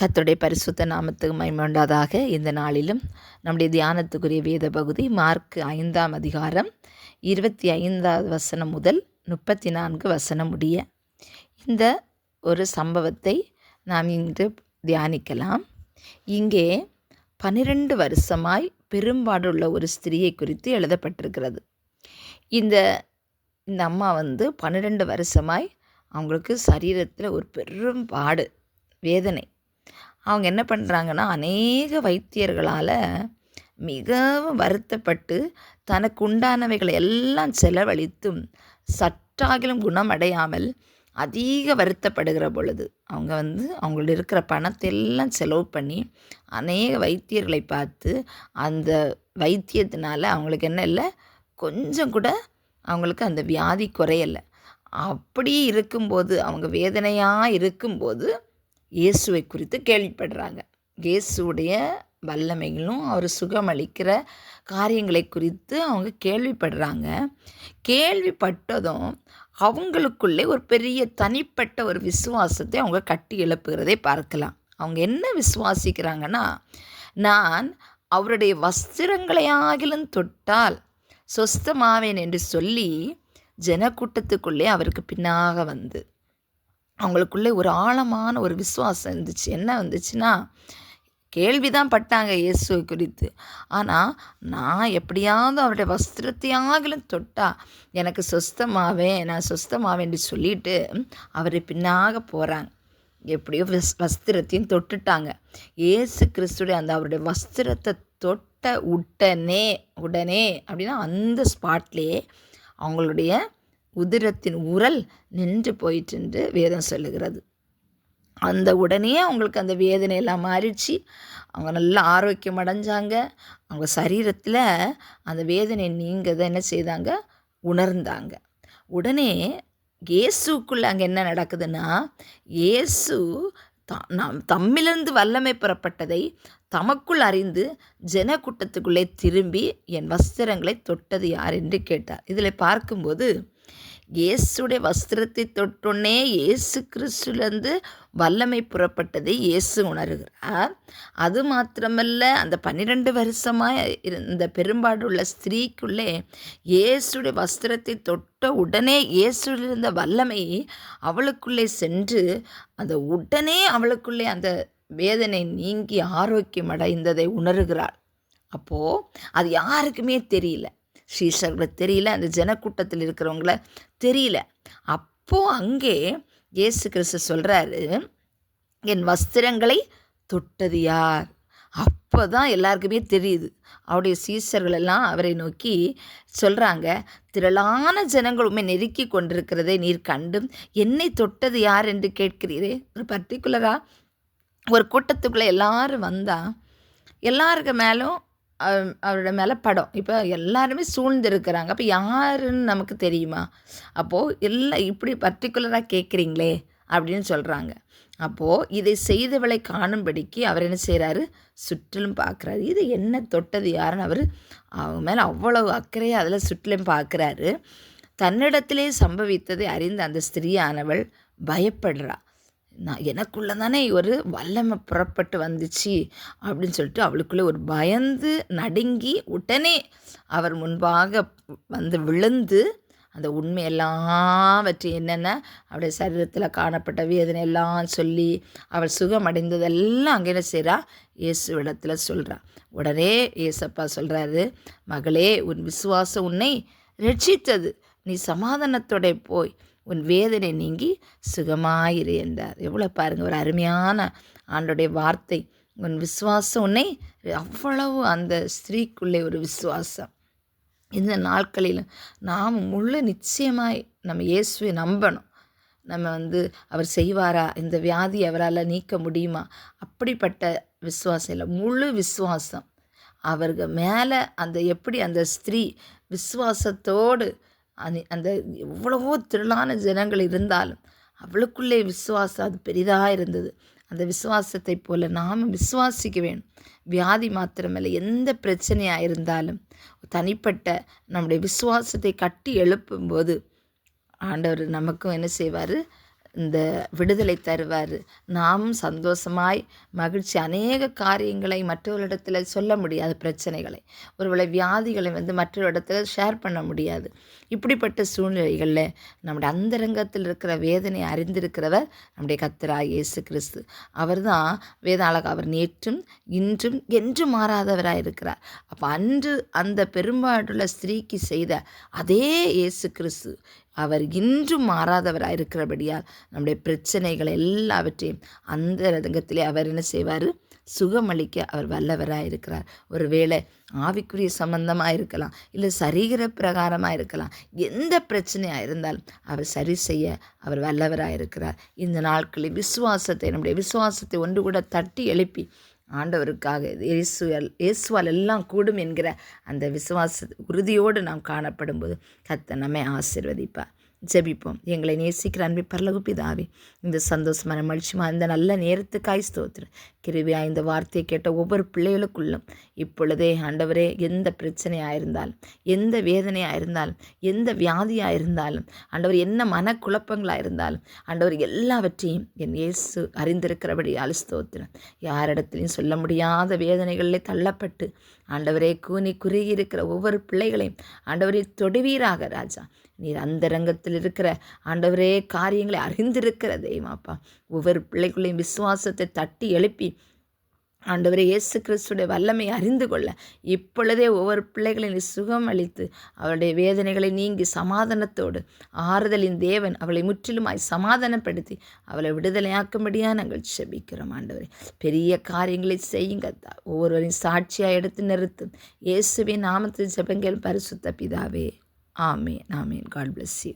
கத்துடைய பரிசுத்த நாமத்துக்கு மைமண்டாதாக இந்த நாளிலும். நம்முடைய தியானத்துக்குரிய வேத பகுதி மார்க் ஐந்தாம் அதிகாரம் இருபத்தி ஐந்தாவது வசனம் முதல் முப்பத்தி நான்கு வசனம் முடிய. இந்த ஒரு சம்பவத்தை நாம் இன்று தியானிக்கலாம். இங்கே பன்னிரண்டு வருஷமாய் பெரும்பாடுள்ள ஒரு ஸ்திரியை குறித்து எழுதப்பட்டிருக்கிறது. இந்த இந்த அம்மா வந்து பன்னிரெண்டு வருஷமாய் அவங்களுக்கு சரீரத்தில் ஒரு பெரும் பாடு வேதனை. அவங்க என்ன பண்ணுறாங்கன்னா அநேக வைத்தியர்களால் மிகவும் வருத்தப்பட்டு தனக்கு உண்டானவைகளை எல்லாம் செலவழித்தும் சற்றாகிலும் குணமடையாமல் அதிக வருத்தப்படுகிற பொழுது அவங்க வந்து அவங்களோட இருக்கிற பணத்தை எல்லாம் செலவு பண்ணி அநேக வைத்தியர்களை பார்த்து அந்த வைத்தியத்தினால அவங்களுக்கு என்ன இல்லை கொஞ்சம் கூட அவங்களுக்கு அந்த வியாதி குறையலை. அப்படி இருக்கும்போது அவங்க வேதனையாக இருக்கும்போது இயேசுவை குறித்து கேள்விப்படுறாங்க. இயேசுடைய வல்லமைகளும் அவர் சுகமளிக்கிற காரியங்களை குறித்து அவங்க கேள்விப்படுறாங்க. கேள்விப்பட்டதும் அவங்களுக்குள்ளே ஒரு பெரிய தனிப்பட்ட ஒரு விசுவாசத்தை அவங்க கட்டி எழுப்புகிறதை பார்க்கலாம். அவங்க என்ன விசுவாசிக்கிறாங்கன்னா நான் அவருடைய வஸ்திரங்களையாகிலும் தொட்டால் சொஸ்தமாவேன் என்று சொல்லி ஜனக்கூட்டத்துக்குள்ளே அவருக்கு பின்னாக வந்து அவங்களுக்குள்ளே ஒரு ஆழமான ஒரு விசுவாசம் இருந்துச்சு. என்ன வந்துச்சுன்னா கேள்வி தான் பட்டாங்க இயேசுவை குறித்து. ஆனால் நான் எப்படியாவது அவருடைய வஸ்திரத்தையாகலும் தொட்டா எனக்கு சொஸ்தமாவேன் நான் சொஸ்தமாவேன்னு சொல்லிட்டு அவரை பின்னாக போகிறாங்க எப்படியோ வஸ் வஸ்திரத்தையும் தொட்டுட்டாங்க. ஏசு கிறிஸ்துடைய அந்த அவருடைய வஸ்திரத்தை தொட்ட உடனே உடனே அப்படின்னா அந்த ஸ்பாட்லேயே அவங்களுடைய உதிரத்தின் உரல் நின்று போயிட்டு வேதம் சொல்லுகிறது. அந்த உடனே அவங்களுக்கு அந்த வேதனை எல்லாம் மாறிடுச்சு. அவங்க நல்லா ஆரோக்கியம் அடைஞ்சாங்க. அவங்க சரீரத்தில் அந்த வேதனை நீங்கள் என்ன செய்தாங்க? உணர்ந்தாங்க. உடனே இயேசுக்குள்ளே அங்கே என்ன நடக்குதுன்னா இயேசு நாம் தம்மிலிருந்து வல்லமை பெறப்பட்டதை தமக்குள் அறிந்து ஜனக்கூட்டத்துக்குள்ளே திரும்பி என் வஸ்திரங்களை தொட்டது யார்? என்று கேட்டார். இதில் பார்க்கும்போது இயேசுடைய வஸ்திரத்தை தொட்டோன்னே இயேசு கிறிஸ்துலேருந்து வல்லமை புறப்பட்டதை இயேசு உணர்கிறார். அது மாத்திரமல்ல அந்த பன்னிரெண்டு வருஷமாக இருந்த பெரும்பாடுள்ள ஸ்திரீக்குள்ளே இயேசுடைய வஸ்திரத்தை தொட்ட உடனே இயேசுலிருந்த வல்லமை அவளுக்குள்ளே சென்று அந்த உடனே அவளுக்குள்ளே அந்த வேதனை நீங்கி ஆரோக்கியம் அடைந்ததை உணர்கிறாள். அப்போது அது யாருக்குமே தெரியல. சீஷர்களை தெரியல அந்த ஜனக்கூட்டத்தில் இருக்கிறவங்கள தெரியல. அப்போது அங்கே இயேசு கிறிஸ்து சொல்கிறாரு என் வஸ்திரங்களை தொட்டது யார்? அப்போ தான் எல்லாருக்குமே தெரியுது. அவருடைய சீசர்களெல்லாம் அவரை நோக்கி சொல்கிறாங்க திரளான ஜனங்கள் உண்மை நெருக்கி கொண்டிருக்கிறதை நீர் கண்டும். என்னை தொட்டது யார் என்று கேட்கிறீரே? ஒரு பர்டிகுலராக ஒரு கூட்டத்துக்குள்ளே எல்லாரும் வந்தால் எல்லாருக்கு மேலும் அவரோட மேலே படம். இப்போ எல்லாருமே சூழ்ந்திருக்கிறாங்க. அப்போ யாருன்னு நமக்கு தெரியுமா? அப்போது எல்லாம் இப்படி பர்டிகுலராக கேட்குறீங்களே அப்படின்னு சொல்கிறாங்க அப்போது இதை செய்தவளை காணும்படிக்கு அவர் என்ன செய்கிறாரு சுற்றிலும் பார்க்குறாரு இது என்ன தொட்டது யாருன்னு அவர் அவங்க மேலே அவ்வளவு அக்கறையாக அதில் சுற்றிலும் பார்க்குறாரு தன்னிடத்திலே சம்பவித்ததை அறிந்த அந்த ஸ்திரீயானவள் பயப்படுறா. நான் எனக்குள்ளே தானே ஒரு வல்லமை புறப்பட்டு வந்துச்சு அப்படின்னு சொல்லிட்டு அவளுக்குள்ளே ஒரு பயந்து நடுங்கி உடனே அவர் முன்பாக வந்து விழுந்து அந்த உண்மையெல்லாவற்றை என்னென்ன? அவளுடைய சரீரத்தில் காணப்பட்ட வேதனை எல்லாம் சொல்லி அவள் சுகம் அடைந்ததெல்லாம் அங்கே என்ன செய்கிறா இயேசு இடத்துல சொல்கிறா உடனே இயேசப்பா சொல்கிறாரு மகளே உன் விசுவாசம் உன்னை ரட்சித்தது. நீ சமாதானத்தோட போய் உன் வேதனை நீங்கி சுகமாயிரு என்றார். எவ்வளோ பாருங்கள் ஒரு அருமையான ஆண்டுடைய வார்த்தை. உன் விசுவாசம் உன்னை அவ்வளவு அந்த ஸ்திரீக்குள்ளே ஒரு விசுவாசம். இந்த நாட்களில் நாம் முழு நிச்சயமாய் நம்ம இயேசுவை நம்பணும். நம்ம வந்து அவர் செய்வாரா? இந்த வியாதி அவரால் நீக்க முடியுமா? அப்படிப்பட்ட விசுவாசம் இல்லை. முழு விசுவாசம். அவர்கள் மேலே அந்த எப்படி அந்த ஸ்திரீ விசுவாசத்தோடு அது அந்த எவ்வளவோ திரளான ஜனங்கள் இருந்தாலும் அவளுக்குள்ளே விசுவாசம் அது பெரிதாக இருந்தது. அந்த விசுவாசத்தை போல் நாம் விசுவாசிக்க வேணும். வியாதி மாத்திரமல்ல எந்த பிரச்சனையாக இருந்தாலும் தனிப்பட்ட நம்முடைய விசுவாசத்தை கட்டி எழுப்பும்போது ஆண்டவர் நமக்கும் என்ன செய்வார்? இந்த விடுதலை தருவார். நாமும் சந்தோஷமாய் மகிழ்ச்சி அநேக காரியங்களை மற்றவர்களிடத்தில் சொல்ல முடியாது பிரச்சனைகளை. ஒருவேளை வியாதிகளை வந்து மற்றொரு இடத்துல ஷேர் பண்ண முடியாது. இப்படிப்பட்ட சூழ்நிலைகளில் நம்முடைய அந்தரங்கத்தில் இருக்கிற வேதனை அறிந்திருக்கிறவர் நம்முடைய கத்தரா இயேசு கிறிஸ்து. அவர் தான் வேதாளக அவர் நேற்றும் இன்றும் என்றும் மாறாதவராக இருக்கிறார். அப்போ அன்று அந்த பெரும்பாடுள்ள ஸ்திரீக்கு செய்த அதே இயேசு கிறிஸ்து அவர் இன்றும் மாறாதவராக இருக்கிறபடியால் நம்முடைய பிரச்சனைகள் எல்லாவற்றையும் அந்த ரதங்கத்திலே அவர் என்ன செய்வார்? சுகமளிக்க அவர் வல்லவராக இருக்கிறார். ஒருவேளை ஆவிக்குரிய சம்பந்தமாக இருக்கலாம் இல்லை சரீர பிரகாரமாக இருக்கலாம் எந்த பிரச்சனையாக இருந்தாலும் அவர் சரி செய்ய அவர் வல்லவராக இருக்கிறார். இந்த நாட்களில் விசுவாசத்தை நம்முடைய விசுவாசத்தை ஒன்று கூட தட்டி எழுப்பி ஆண்டவருக்காக இயேசுவால் இயேசுவால் எல்லாம் கூடும் என்கிற அந்த விசுவாச உறுதியோடு நாம் காணப்படும்போது கத்த நம்மை ஆசிர்வதிப்பார். ஜெபிப்போம். எங்களை நேசிக்கிற அன்பை பரலகு பிதாவே இந்த சந்தோஷமான மகிழ்ச்சிமா இந்த நல்ல நேரத்துக்காய் ஸ்தோத்திரம். கிருவியா இந்த வார்த்தையை கேட்ட ஒவ்வொரு பிள்ளைகளுக்குள்ளும் இப்பொழுதே ஆண்டவரே எந்த பிரச்சனையாக இருந்தாலும் எந்த வேதனையாக இருந்தாலும் எந்த வியாதியாக இருந்தாலும் ஆண்டவர் என்ன மனக்குழப்பங்களாக இருந்தாலும் ஆண்டவர் எல்லாவற்றையும் என் இயேசு அறிந்திருக்கிறபடி ஸ்தோத்திரம். யாரிடத்துலையும் சொல்ல முடியாத வேதனைகளில் தள்ளப்பட்டு ஆண்டவரே கூனி குறுகி இருக்கிற ஒவ்வொரு பிள்ளைகளையும் ஆண்டவரை தொடுவீராக ராஜா. நீர் அந்த ரங்கத்தில் இருக்கிற ஆண்டவரே காரியங்களை அறிந்திருக்கிற தெய்வமாப்பா ஒவ்வொரு பிள்ளைகளையும் விசுவாசத்தை தட்டி எழுப்பி ஆண்டவரே இயேசு கிறிஸ்துடைய வல்லமை அறிந்து கொள்ள. இப்பொழுதே ஒவ்வொரு பிள்ளைகளையும் சுகம் அளித்து அவளுடைய வேதனைகளை நீங்கி சமாதானத்தோடு ஆறுதலின் தேவன் அவளை முற்றிலுமாய் சமாதானப்படுத்தி அவளை விடுதலையாக்கும்படியாக நாங்கள் செபிக்கிறோம் ஆண்டவரே. பெரிய காரியங்களை செய்யுங்க ஒவ்வொருவரையும் சாட்சியாக எடுத்து நிறுத்தும் இயேசுவின் நாமத்தில் ஜெபங்கள் பரிசுத்த பிதாவே. ആമീൻ ആമീൻ ഗാഡ് ബ്ലെസ് യു